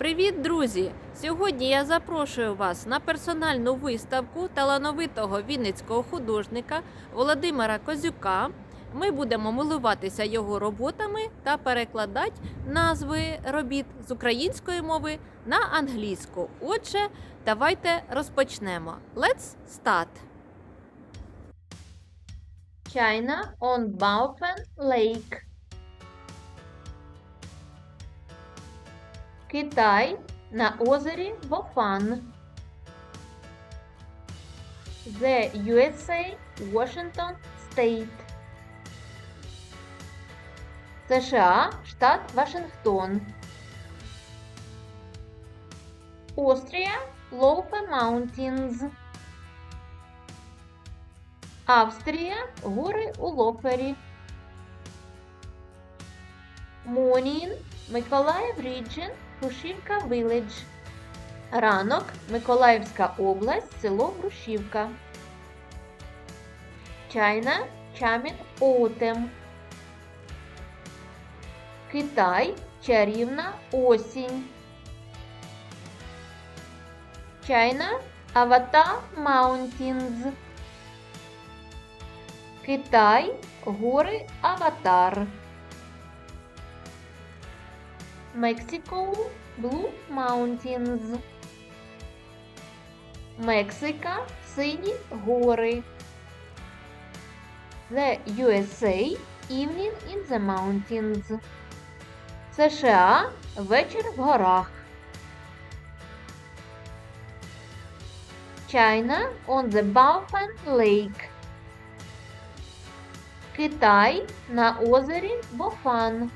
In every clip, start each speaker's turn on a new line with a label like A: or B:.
A: Привіт, друзі! Сьогодні я запрошую вас на персональну виставку талановитого вінницького художника Володимира Козюка. Ми будемо милуватися його роботами та перекладати назви робіт з української мови на англійську. Отже, давайте розпочнемо. Let's start! China on Baofen Lake Китай на озері Бофан. The USA Washington State. США, штат Вашингтон. Австрія, Лоупе Mountains. Австрія, гори у Лопері. Монін, Миколаїв Ріджен, Грушівка Виледж. Ранок, Миколаївська область, село Грушівка. Чайна, Чамін Отем. Китай, чарівна осінь. Чайна, Аватар Маунтінз. Китай, гори Аватар. Мексико, Blue Mountains. Мексика, сині гори. The USA, Evening in the Mountains. США, вечір в горах. China on the Baofan Lake. Китай на озері Бофан.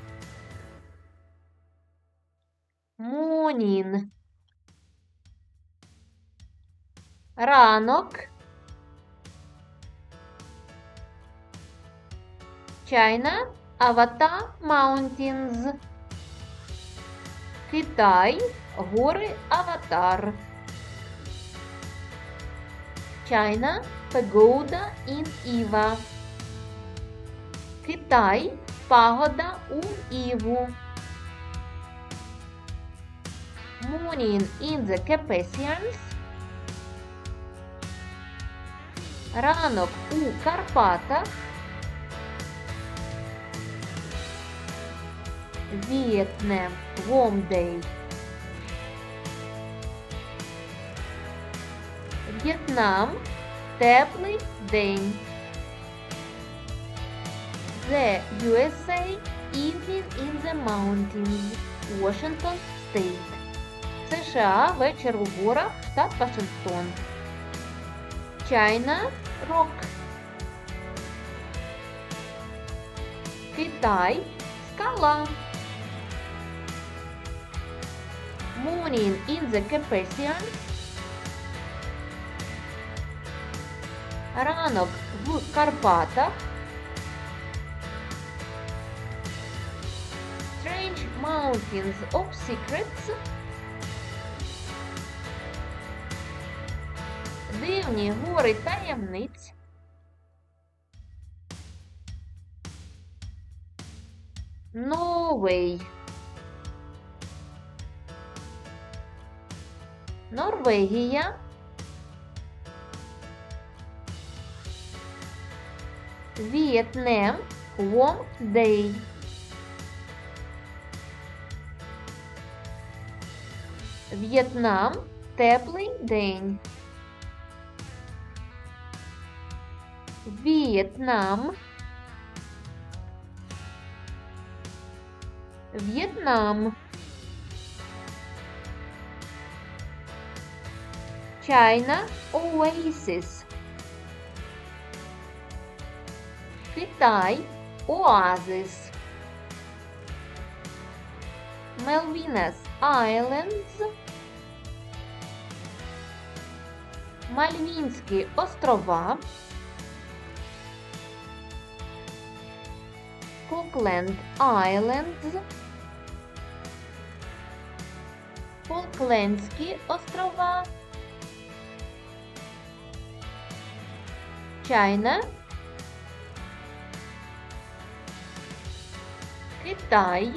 A: Мунін. Ранок. Чайна Авата Маунтінз. Китай. Гори Аватар. Чайна Пегода ін Іва. Китай. Пагода у Іву. Morning in the Carpathians. Ранок у Карпатах. В'єтнам Warm Day. В'єтнам теплий день. The USA Evening in the Mountains. Washington State. США вечір у горах, штат Вашингтон. Чайна Рок. Китай скала. Morning in the Carpathians. Ранок в Карпатах. Strange Mountains of Secrets. Дивні гори таємниць. Новий. Норвегія. Warm Day. В'єтнам. Теплий день. В'єтнам. В'єтнам. China Oasis. Китай Oasis. Malvinas Islands. Мальвінські острова. Falkland Islands, Фолклендські острова, Чайна, Китай,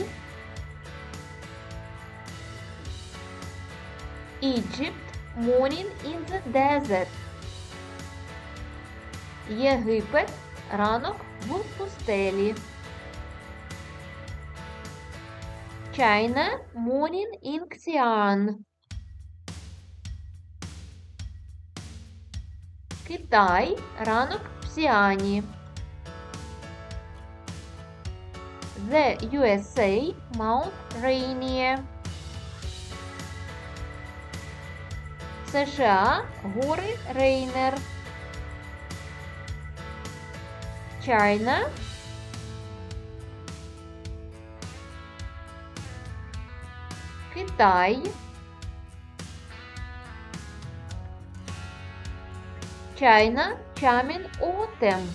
A: Egypt Morning in the Desert. Єгипет ранок в пустелі. China Morning in Xi'an. Китай ранок в Сіані. The USA Mount Rainier. США гори Рейнер. China Китай China Charming Autumn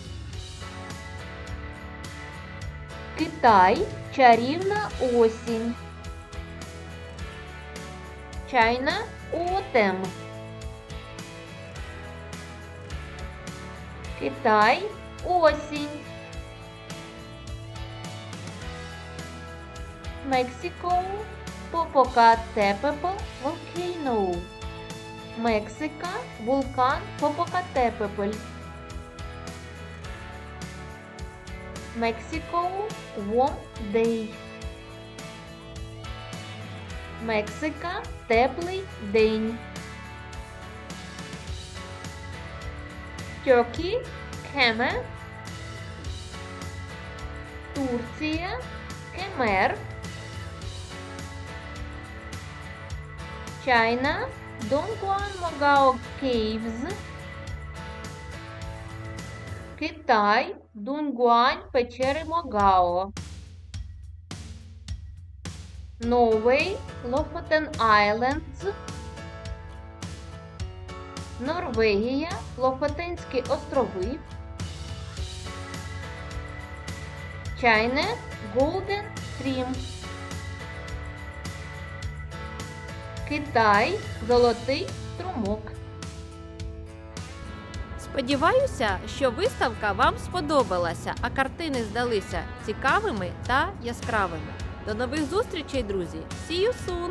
A: Китай чарівна осінь China Autumn Китай осінь Mexico Popocatépetl Volcano Мексика вулкан Попокатепепель. Mexico Warm Day Мексика теплий день. Turkey Kemer Турція Кемер China Dongguan Mogao Caves Китай Дунгуань печери Могао Norway Lofoten Islands Норвегія Лофотенські острови China Golden Stream Китай Золотий струмок. Сподіваюся, що виставка вам сподобалася, а картини здалися цікавими та яскравими. До нових зустрічей, друзі! See you soon!